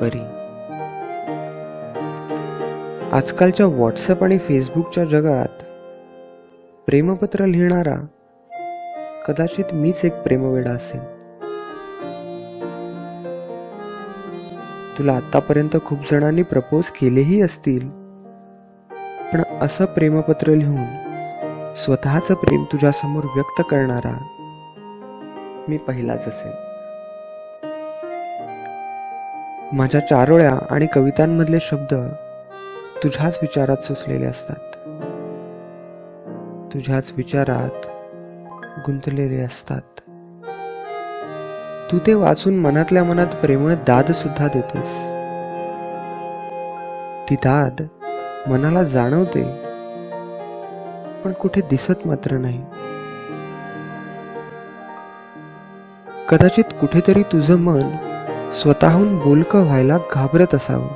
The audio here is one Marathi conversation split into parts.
परी आजकालच्या व्हॉट्सअप आणि फेसबुकच्या जगात प्रेमपत्र लिहिणारा कदाचित मीच एक प्रेमवेडा असेल तुला आतापर्यंत खूप जणांनी प्रपोज केलेही असतील पण असं प्रेमपत्र लिहून स्वतःचं प्रेम तुझ्यासमोर व्यक्त करणारा मी पहिलाच असेल माझ्या चारोळ्या आणि कवितांमधले शब्द तुझ्याच विचारात सुचलेले असतात. तुझ्याच विचारात गुंतलेले असतात. तू ते वाचून मनातल्या मनात प्रेमळ दाद सुद्धा देतेस. ती दाद मनाला जाणवते पण कुठे दिसत मात्र नाही. कदाचित कुठेतरी तुझं मन स्वतःहून बोलकं व्हायला घाबरत असावं.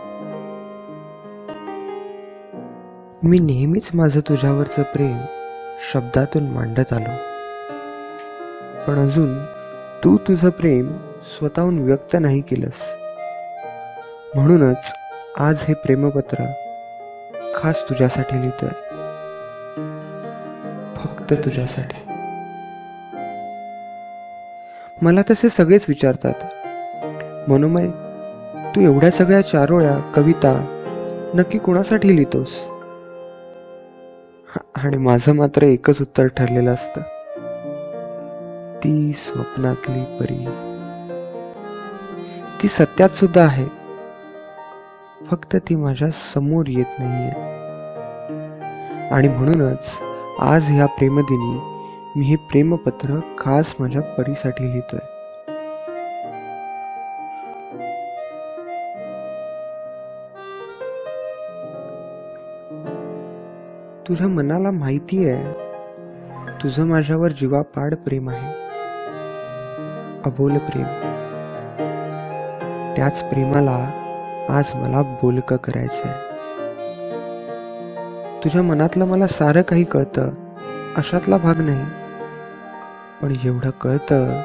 मी नेहमीच माझं तुझ्यावरचं प्रेम शब्दातून मांडत आलो. पण अजून तू तुझं प्रेम स्वतःहून व्यक्त नाही केलंस. म्हणूनच आज हे प्रेमपत्र खास तुझ्यासाठी लिहितोय. फक्त तुझ्यासाठी. मला तसे सगळेच विचारतात. मनोमय तू एवढ्या सगळ्या चारोळ्या कविता नक्की कुणासाठी लिहितोस? आणि माझं मात्र एकच उत्तर ठरलेलं असतं. ती स्वप्नातली परी. ती सत्यात सुद्धा आहे. फक्त ती माझ्यासमोर येत नाहीये. आणि म्हणूनच आज ह्या प्रेमदिनी मी हे प्रेमपत्र खास माझ्या परीसाठी लिहितोय. तुझ्या मनाला माहिती आहे. तुझं माझ्यावर जीवापाड प्रेम आहे. अबोल प्रेम. त्याच प्रेमाला आज मला बोलकं करायचंय. तुझ्या मनातलं मला सारं काही कळतं. अशातला भाग नाही. पण जेवढं कळतं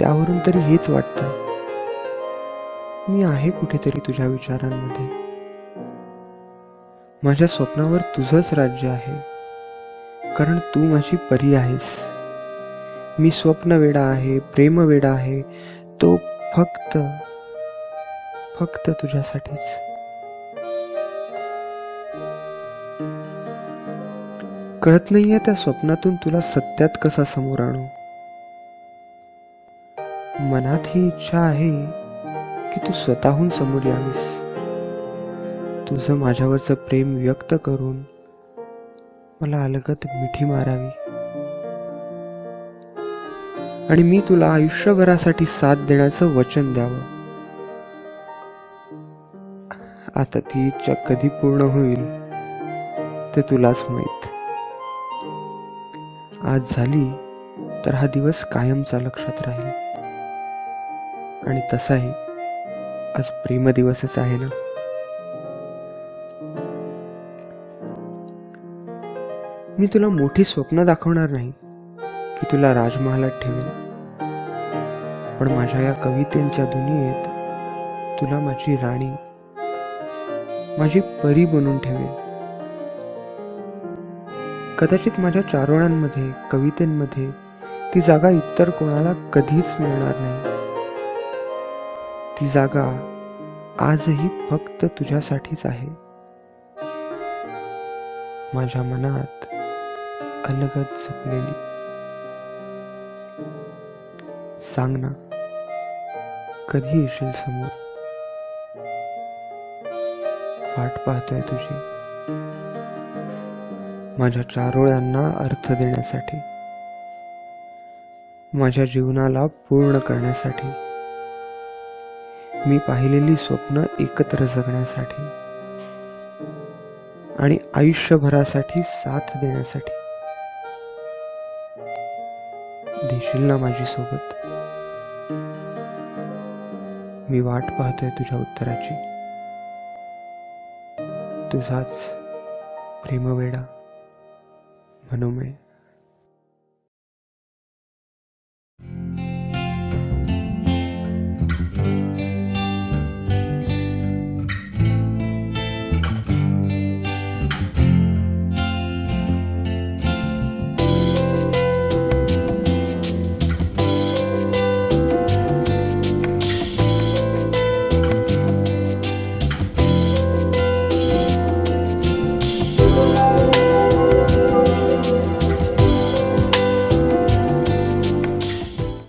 त्यावरून तरी हेच वाटतं. मी आहे कुठेतरी तुझ्या विचारांमध्ये. माझ्या स्वप्नावर तुझंच राज्य आहे. कारण तू माझी परी आहेस. मी स्वप्न वेडा आहे प्रेम वेडा आहे. तो फक्त फक्त तुझ्यासाठीच. कळत नाहीये त्या स्वप्नातून तुला सत्यात कसा समोर आणू? मनात ही इच्छा आहे की तू स्वतःहून समोर यावीस. तुझं माझ्यावरचं प्रेम व्यक्त करून मला अलगत मिठी मारावी. आणि मी तुला आयुष्यभरासाठी साथ देण्याचं वचन द्यावं. आता ती इच्छा कधी पूर्ण होईल ते तुलाच माहीत. आज झाली तर हा दिवस कायमचा लक्षात राहील. आणि तसाही आज प्रेम दिवसच आहे ना? मी तुला मोठी स्वप्न दाखवणार नाही की तुला राजमहालात ठेवेन. पण माझ्या या कवितेंच्या दुनियेत तुला माझी राणी माझी परी बनून ठेवेन. कदाचित माझ्या चारोळ्यांमध्ये कवितेंमध्ये ती जागा इतर कोणाला कधीच मिळणार नाही. ती जागा आजही फक्त तुझ्यासाठीच आहे. माझ्या मनात अलगत जपलेली. सांग ना कधी येशील समोर? वाट पाहतोय तुझी. माझ्या चारोळ्यांना अर्थ देण्यासाठी. माझ्या जीवनाला पूर्ण करण्यासाठी. मी पाहिलेली स्वप्न एकत्र जगण्यासाठी. आणि आयुष्यभरासाठी साथ देण्यासाठी. देशील ना माझी सोबत मी वाट पाहतोय तुझ्या उत्तराची. तुझाच प्रेमवेडा मनोमय.